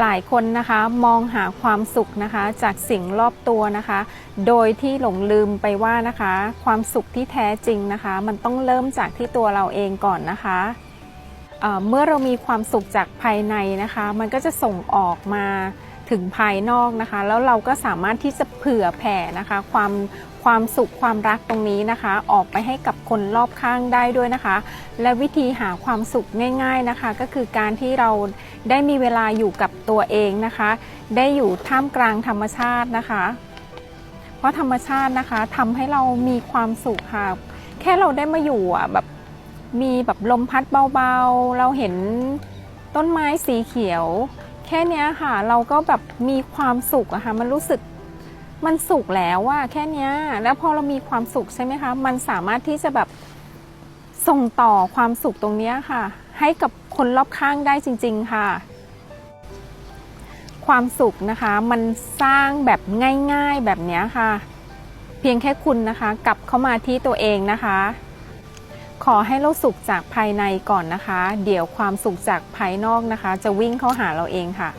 หลายคนนะคะมองหาความสุขนะคะจากสิ่งรอบตัวนะคะ โดยที่หลงลืมไปว่านะคะ ความสุขที่แท้จริงนะคะ มันต้องเริ่มจากที่ตัวเราเองก่อนนะคะเเมื่อเรามีความสุขจากภายในนะคะ มันก็จะส่งออกมา ถึงภายนอกนะคะ แล้วเราก็สามารถที่จะเผื่อแผ่นะคะ ความความสุขความรักตรงนี้นะคะ ออกไปให้กับคนรอบข้างได้ด้วยนะคะ และวิธีหาความสุขง่าย ๆนะคะ ก็คือการที่เราได้มีเวลาอยู่กับตัวเองนะคะ ได้อยู่ท่ามกลางธรรมชาตินะคะ เพราะธรรมชาตินะคะทำให้เรามีความสุขค่ะแค่เราได้มาอยู่อะแบบมีแบบลมพัดเบาๆ เราเห็นต้นไม้สีเขียว ค่นี้ค่ะ เราก็แบบมีความสุขอะค่ะ มันรู้สึกมันสุขแล้วว่าแค่นี้แล้วพอเรามีความสุขใช่ไหมคะ มันสามารถที่จะแบบส่งต่อความสุขตรงนี้ค่ะ ให้กับคนรอบข้างได้จริง ๆค่ะ ความสุขนะคะ มันสร้างแบบง่าย ๆแบบนี้ค่ะ เพียงแค่คุณนะคะ กลับเข้ามาที่ตัวเองนะคะ ขอให้เราสุขจากภายในก่อนนะคะ เดี๋ยวความสุขจากภายนอกนะคะ จะวิ่งเข้าหาเราเองค่ะ